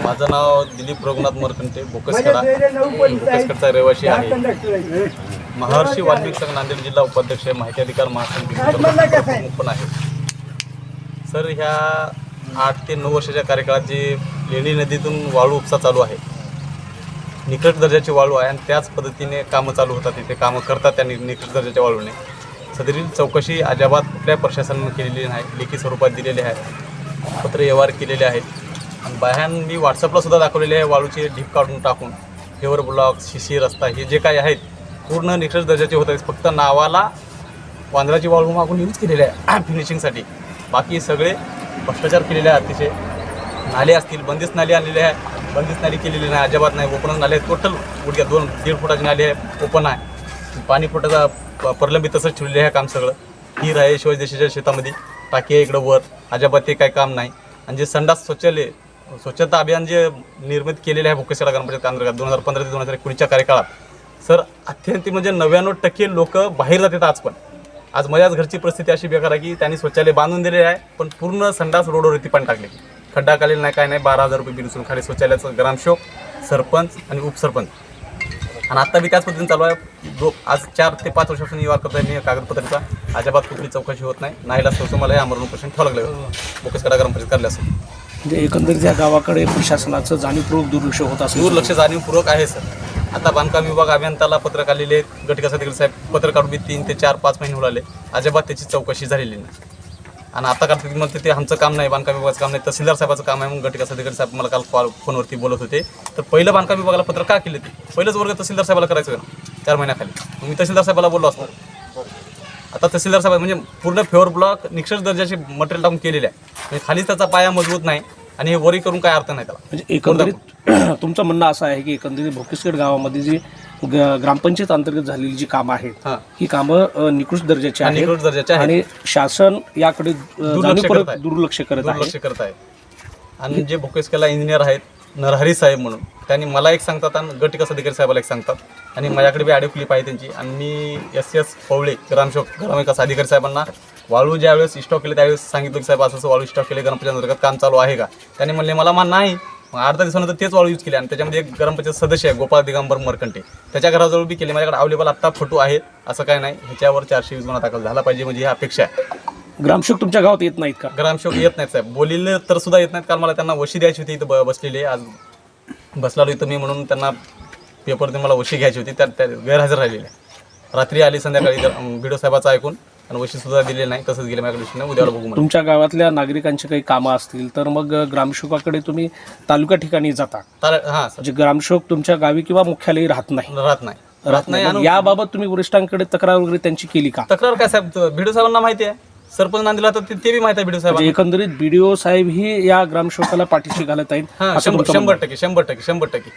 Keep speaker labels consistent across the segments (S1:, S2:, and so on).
S1: माझं नाव दिलीप रघुनाथ मरकंटे बोकसखेडा. बोकसखेडचा रहिवासी आहे. महर्षी वाल्मिक संघ नांदेड जिल्हा उपाध्यक्ष माहिती अधिकार प्रमुख पण आहे. सर ह्या आठ ते नऊ वर्षाच्या कार्यकाळात जे लेणी नदीतून वाळू उपसा चालू आहे निकट दर्जाची वाळू आहे आणि त्याच पद्धतीने कामं चालू होतात तिथे. कामं करतात त्या निकट दर्जाच्या वाळूने. सदरील चौकशी अजाबात कुठल्या प्रशासनानं केलेली नाही. लेखी स्वरूपात दिलेली आहे. पत्र व्यवहार केलेले आहेत. आणि बाह्यान मी व्हॉट्सअपला सुद्धा दाखवलेले आहे वाळूचे ढीप काढून टाकून. फेवर ब्लॉक शिशी रस्ता हे जे काही आहेत पूर्ण निकट दर्जाचे होत आहेत. फक्त नावाला वांद्राची वाळू मागून यूज केलेले आहे फिनिशिंगसाठी बाकी सगळे भ्रष्टाचार केलेले आहे अतिशय. नाले असतील बंदिस्त नाले आलेले आहे बंदिस्त नाली केलेली नाही अजिबात नाही. ओपनच नाले टोटल गुडघ्या दोन दीड फुटाची नाली आहे ओपन आहे. पाणी फुटाचा प- प्रलंबित तसंच ठेवलेलं आहे काम सगळं. हिर आहे शिवाजी देशाच्या शेतामध्ये टाकी आहे इकडं वर. अजिबात ते काही काम नाही. आणि जे संडास शौचालय स्वच्छता अभियान जे निर्मित केलेले आहे भोकेसडा ग्रामपंचायत अंतर्गत दोन हजार पंधरा ते दोन हजार एकोणीसच्या कार्यकाळात. सर अत्यंत म्हणजे नव्याण्णव टक्के लोक बाहेर जातात आज पण. आज माझ्याच घरची परिस्थिती अशी बेकार आहे की त्यांनी शौचालय बांधून दिलेले आहे पण पूर्ण संडास रोडवरती पण टाकले. खड्डा काढलेला नाही काय नाही बारा हजार रुपये बिल उचलून खाली शौचालयाचं ग्रामशोक सरपंच आणि उपसरपंच. आणि आत्ता बी त्याच पद्धतीने चालू आहे. दो आज चार ते पाच वर्षापासून व्यवहार आहे मी या कागदपत्राचा. अजिबात कुठली चौकशी होत नाही. नाहीला सोसं मला हे आमरण प्रश्न ठेवावं लागलं बोकसकडा ग्रामपंचायत कार्यालयास
S2: म्हणजे एकंदरीत या गावाकडे प्रशासनाचं जाणीवपूर्वक दुर्लक्ष होत असेल
S1: दूरलक्ष जाणीवपूर्वक आहे सर. आता बांधकाम विभाग अभियंताला पत्र काढलेले आहेत. गटविकास अधिकारी साहेब पत्र काढून मी तीन ते चार पाच महिने उडाले. अजिबात त्याची चौकशी झालेली नाही. आणि आता करतात म्हणते ते आमचं काम नाही बांधकाम विभागाचं काम नाही. तहसीलदार साहेबाचं काम आहे म्हणून गटविकास अधिकारी साहेब मला काल कॉल फोनवरती बोलत होते. तर पहिलं बांधकाम विभागाला पत्र का केले ते? पहिलंच वर्ग तहसीलदार साहेबाला करायचं होतं ना चार महिन्याखाली. मग मी तहसीलदार साहेबाला बोललो असतो. आता तहसीलदार साहेब म्हणजे पूर्ण फेवर ब्लॉक निक्षर दर्जाचे मटेरियल टाकून केलेले आहे. म्हणजे खालीच त्याचा पाया मजबूत नाही आणि हे वरी करून काय अर्थ नाही त्याला.
S2: म्हणजे एकंदरीत तुमचं म्हणणं असं आहे की एकंदरीत भोकेसगड गावामध्ये जी ग- ग्रामपंचायत अंतर्गत झालेली जी कामं आहेत
S1: हां.
S2: ही कामं अ, निकृष्ट दर्जाची
S1: आणि
S2: आहेत
S1: निकृष्ट दर्जाचे
S2: आणि शासन याकडे अ, जाणीवपूर्वक
S1: करत आहे.
S2: दुर्लक्ष करत आहे.
S1: दुर्लक्ष करत आहे. आणि जे भोकेसकेला इंजिनियर आहेत नरहरी साहेब म्हणून. त्यांनी मला एक सांगतात आणि गट विकास अधिकारी साहेबाला एक सांगतात. आणि माझ्याकडे बी ऑडिओ क्लिप आहे त्यांची. आणि मी एस एस फवळे ग्रामशोक ग्रामविकास अधिकारी साहेबांना वाळू ज्यावेळेस स्टॉक केले त्यावेळेस सांगितलं की साहेब असं असं वाळू स्टॉक केले ग्रामपंचायत अंतर्गत काम चालू आहे का? त्यांनी म्हणले मला मान नाही मग अर्धा दिवसानंतर तेच वाळू यूज केले आणि त्याच्यामध्ये एक ग्रामपंचायत सदस्य आहे गोपाळ दिगंबर मरकंटे. त्याच्या घराजवळ बी केले. माझ्याकडे अवेलेबल आत्ता फोटो आहेत असं काय नाही. ह्याच्यावर चारशे वीस गुन्हा दाखल झाला पाहिजे म्हणजे ही अपेक्षा आहे.
S2: ग्रामसेवक तुमच्या गावात येत नाहीत का?
S1: ग्रामसेवक येत नाहीत साहेब. बोलिले तर सुद्धा येत नाहीत काल मला त्यांना वशी द्यायची होती इथं ब- बसलेले. आज बसलालो इथं मी म्हणून त्यांना पेपर देऊन मला वशी घ्यायची होती त्या त्या गैरहजर राहिलेल्या. रात्री आली संध्याकाळी व्हिडिओ साहेबाचं ऐकून आणि वशी सुद्धा दिलेली नाही तसंच गेले माझ्या दृष्टीने उद्याला बघू म्हणून.
S2: तुमच्या गावातल्या नागरिकांची काही कामं असतील तर मग अ, ग्रामसेवकाकडे तुम्ही तालुका ठिकाणी जाता.
S1: तर हां सर.
S2: म्हणजे ग्रामसेवक तुमच्या गावी किंवा मुख्यालयी राहत नाही.
S1: राहत नाही.
S2: राहत नाही मग याबाबत तुम्ही वरिष्ठांकडे तक्रार वगैरे त्यांची केली का?
S1: तक्रार काय साहेब? व्हिडिओ साहेबांना माहिती आहे. सरपंच नांदिला तर ते ते बी माहिती आहे व्हिडिओ
S2: म्हणजे
S1: साहेबांना.
S2: एकंदरीत बीडीओ साहेब ही या ग्रामसेवकाला पाठीशी घालत आहेत
S1: हां
S2: असं
S1: शंभर
S2: तुमचं
S1: शंभर टक्के शंभर टक्के शंभर टक्के.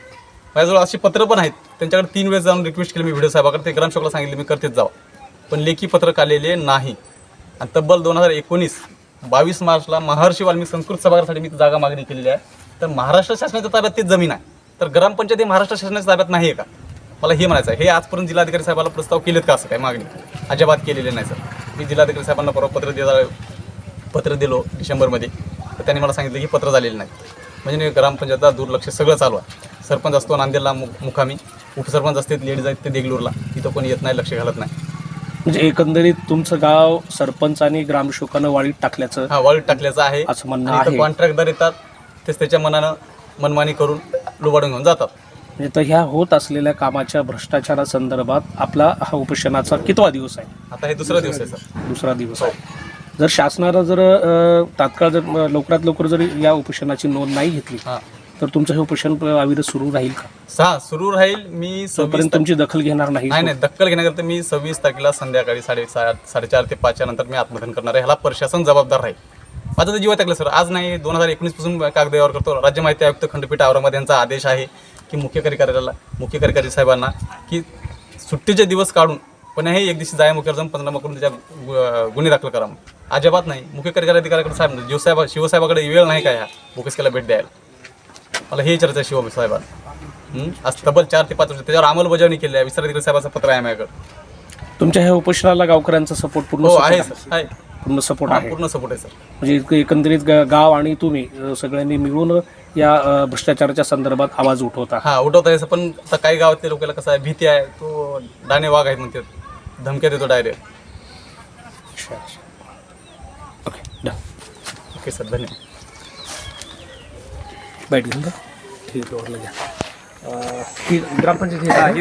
S1: माझ्याजवळ अशी पत्र पण आहेत. त्यांच्याकडे तीन वेळेस जाऊन रिक्वेस्ट केली मी व्हिडिओ साहेबाकडे. ते ग्रामसेवकला सांगितले मी करतेच जावं. पण लेखी पत्र आलेले नाही. आणि तब्बल दोन हजार एकोणीस बावीस मार्चला महर्षी वाल्मिक संस्कृत सभागृहासाठी मी जागा मागणी केलेली आहे. तर महाराष्ट्र शासनाच्या ताब्यात तीच जमीन आहे. तर ग्रामपंचायत ही महाराष्ट्र शासनाच्या ताब्यात नाही आहे का? मला हे म्हणायचं आहे. हे आजपर्यंत जिल्हाधिकारी साहेबाला प्रस्ताव केलेत का असं काय मागणी? अजिबात केलेले नाही सर. मी जिल्हाधिकारी साहेबांना परवा पत्र देता पत्र दिलो डिसेंबरमध्ये. तर त्यांनी मला सांगितलं की पत्र झालेलं नाही. म्हणजे ग्रामपंचायतला दुर्लक्ष सगळं चालू आहे. सरपंच असतो नांदेडला मु मुखामी उपसरपंच असते लेडीज आहेत ते देगलूरला. तिथं कोणी येत नाही लक्ष घालत नाही.
S2: म्हणजे एकंदरीत तुमचं गाव सरपंच आणि ग्रामसेवकानं वाळीत टाकल्याचं
S1: हा वाळूत टाकल्याचं आहे.
S2: असं म्हणणं
S1: आणि इथं
S2: आहे.
S1: कॉन्ट्रॅक्टदार येतात. तेच त्याच्या मनानं मनमानी करून लुबाडून घेऊन जातात.
S2: म्हणजे तर ह्या होत असलेल्या कामाच्या भ्रष्टाचारासंदर्भात आपला हा उपोषणाचा कितवा दिवस आहे?
S1: आता हे दुसरा दिवस आहे सर.
S2: दुसरा दिवस आहे. जर शासनानं जर अ, तात्काळ जर अ, लवकरात लवकर जर या उपोषणाची नोंद नाही घेतली
S1: हां.
S2: तर तुमचं हे उपोषण अ, अविरत सुरू राहील का?
S1: सहा सुरू राहील. मी सव्वीस
S2: तोपर्यंत तुमची दखल घेणार नाही
S1: नाही नाही दक्कल घेण्याकरता मी सव्वीस तारखेला संध्याकाळी साडे सा- साडेचार ते पाचच्या नंतर मी आत्मदहन करणार आहे. ह्याला प्रशासन जबाबदार राहील. माझं तर जीवात टाकलं सर. आज नाही दोन हजार एकोणीसपासून कागद व्यवहार करतो. राज्य माहिती आयुक्त खंडपीठ औरंगाबाद यांचा आदेश आहे की मुख्य कार्यकाऱ्याला मुख्य कार्यकारी साहेबांना की सुट्टीचे दिवस काढून पण हे एक दिवशी जाया मुख्यावर जाऊन पंधरा करून त्याच्या गुन्हे दाखल करा. अजिबात नाही. मुख्य कार्यकारी अधिकाऱ्याकडे साहेब जीवसाहेब शिवसाहेबाकडे वेळ नाही का ह्या? बुकेसकेला भेट द्यायला. मला हे चर्चा आहे शिव साहेबांना? आज तब्बल चार ते पाच वर्ष त्याच्यावर अंमलबजावणी केली आहे विस्तार अधिकारी साहेबाचं पत्र आहे माझ्याकडे.
S2: तुमच्या ह्या उपोषणाला गावकऱ्यांचा सपोर्ट पूर्ण
S1: हो आहे. सर आहे.
S2: पूर्ण सपोर्ट आहे.
S1: पूर्ण सपोर्ट आहे सर.
S2: म्हणजे एक- एकंदरीत ग- गाव आणि तुम्ही अ, सगळ्यांनी मिळून या अ, भ्रष्टाचाराच्या संदर्भात आवाज उठवता
S1: हा उठवता यायचं पण आता काही गावातल्या लोकांना कसं आहे भीती आहे तो डाणे वाघ आहेत म्हणते धमक्या देतो direct.
S2: Okay done
S1: okay sir धन्यवाद.
S2: बॅट घेऊन जा. ठीक आहे घ्या. अ, ही ग्रामपंचायत ही आहे.